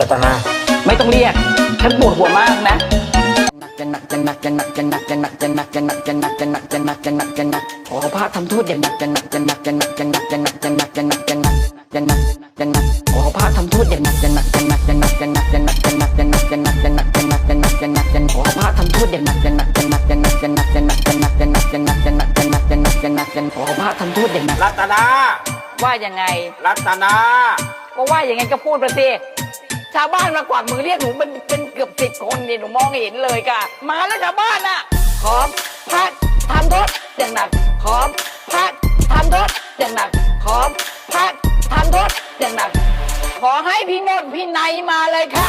รัตนา ไม่ต้องเรียก ฉันปวดหัวมากนะจะหนักจะหนักจะหนักจะหนักจะหนักจะหนักจะหนักจะหนักจะหนักจะหนักจะหนักจะหนักขอพระทำโทษอย่างหนักจะหนักจะหนักจะหนักจะหนักจะหนักจะหนักจะหนักจะหนักจะหนักจะหนักขอพระทำโทษอย่างหนักจะหนักจะหนักจะหนักจะหนักจะหนักจะหนักจะหนักจะหนักจะหนักจะหนักจะหนักจะหนักจะขอพระทำโทษอย่างหนักจะหนักจะหนักจะหนักจะหนักจะหนักจะหนักจะหนักจะหนักจะหนักจะหนักจะหนักจะหนักจะขอพระทำโทษอย่างหนักรัตนา ว่ายังไง รัตนา ก็ว่าอย่างไงก็พูดไปสิ ชาวบ้านมากวักมือเรียกหนูเป็นเป็นเกือบสิบคนนี่หนูมองเห็นเลยค่ะ มาแล้วชาวบ้านน่ะ ขอพักทำโทษอย่างหนัก ขอพักทำโทษอย่างหนัก ขอพักทำโทษอย่างหนัก ขอให้พี่นนท์พี่ไนยมาเลยค่ะ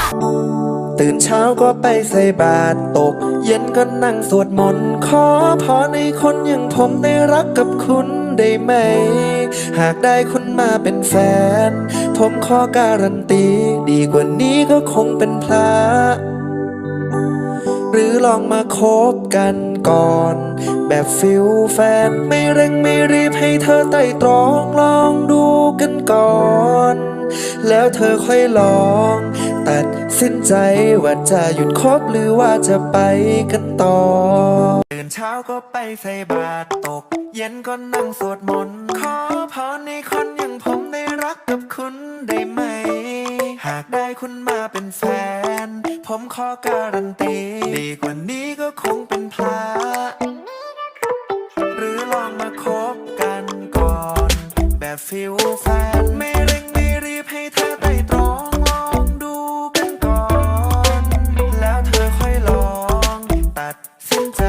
ตื่นเช้าก็ไปใส่บาตรตก เย็นก็นั่งสวดมนต์ขอพรในคนอย่างผมได้รักกับคุณได้ไหม หากได้คุณมาเป็นแฟน ผมขอการันตี ดีกว่านี้ก็คงเป็นพระหรือลองมาคบกันก่อน แบบฟิลแฟนไม่เร่งไม่รีบให้เธอไต่ตรองลองดูกันก่อน แล้วเธอค่อยลอง ตัดสินใจว่าจะหยุดคบหรือว่าจะไปกันต่อตื่นเช้าก็ไปใส่บาตรตก เย็นก็นั่งสวดมนต์ขอพรในคนอย่างผมได้รักกับคุณได้ไหมากได้คุณมาเป็นแฟน ผมขอการันตี ดีกว่านี้ก็คงเป็นพระหรือลองมาคบกันก่อน แบบฟิลแฟนไม่เร่งไม่รีบให้เธอไต่ตรองลองดูกันก่อน แล้วเธอค่อยลอง ตัดสินใจ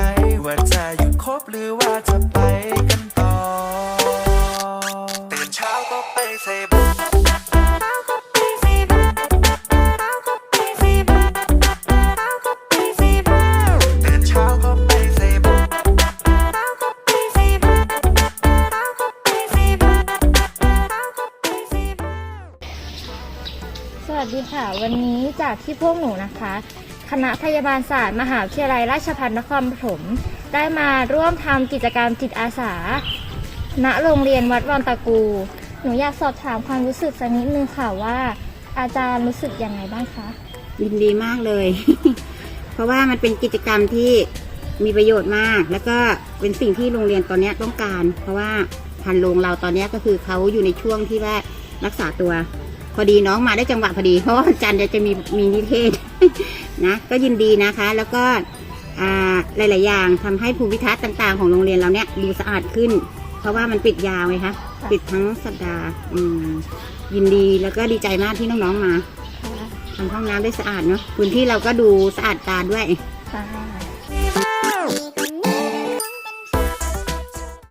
ว่าจะหยุดคบหรือว่าจะไปกันต่อตื่นเช้าก็ไปใส่บา วัสดีค่ะ วันนี้จากที่พวกหนูนะคะ คณะพยาบาลศาสตร์มหาวิทยาลัยราชภัฏนครปฐมได้มาร่วมทำกิจกรรมจิตอาสา ณโรงเรียนวัดวังตะกู หนูอยากสอบถามความรู้สึกสักนิดนึงค่ะว่า อาจารย์รู้สึกยังไงบ้างคะยินดีมากเลย เพราะว่ามันเป็นกิจกรรมที่มีประโยชน์มาก แล้วก็เป็นสิ่งที่โรงเรียนตอนนี้ต้องการ เพราะว่าพันโรงเราตอนนี้ก็คือเขาอยู่ในช่วงที่ว่ารักษาตัว พอดีน้องมาได้จังหวะพอดี เพราะว่าวันจันทร์จะมีมีนิเทศนะก็ยินดีนะคะ แล้วก็อ่าหลาย ๆ อย่างทำให้ภูมิทัศน์ต่าง ๆ ของโรงเรียนเราเนี้ยดูสะอาดขึ้น เพราะว่ามันปิดยาวไงคะปิดทั้งสัปดาห์อืมยินดีแล้วก็ดีใจมากที่น้อง ๆ มาทำห้องน้ำได้สะอาดเนาะพื้นที่เราก็ดูสะอาดตาด้วยค่ะ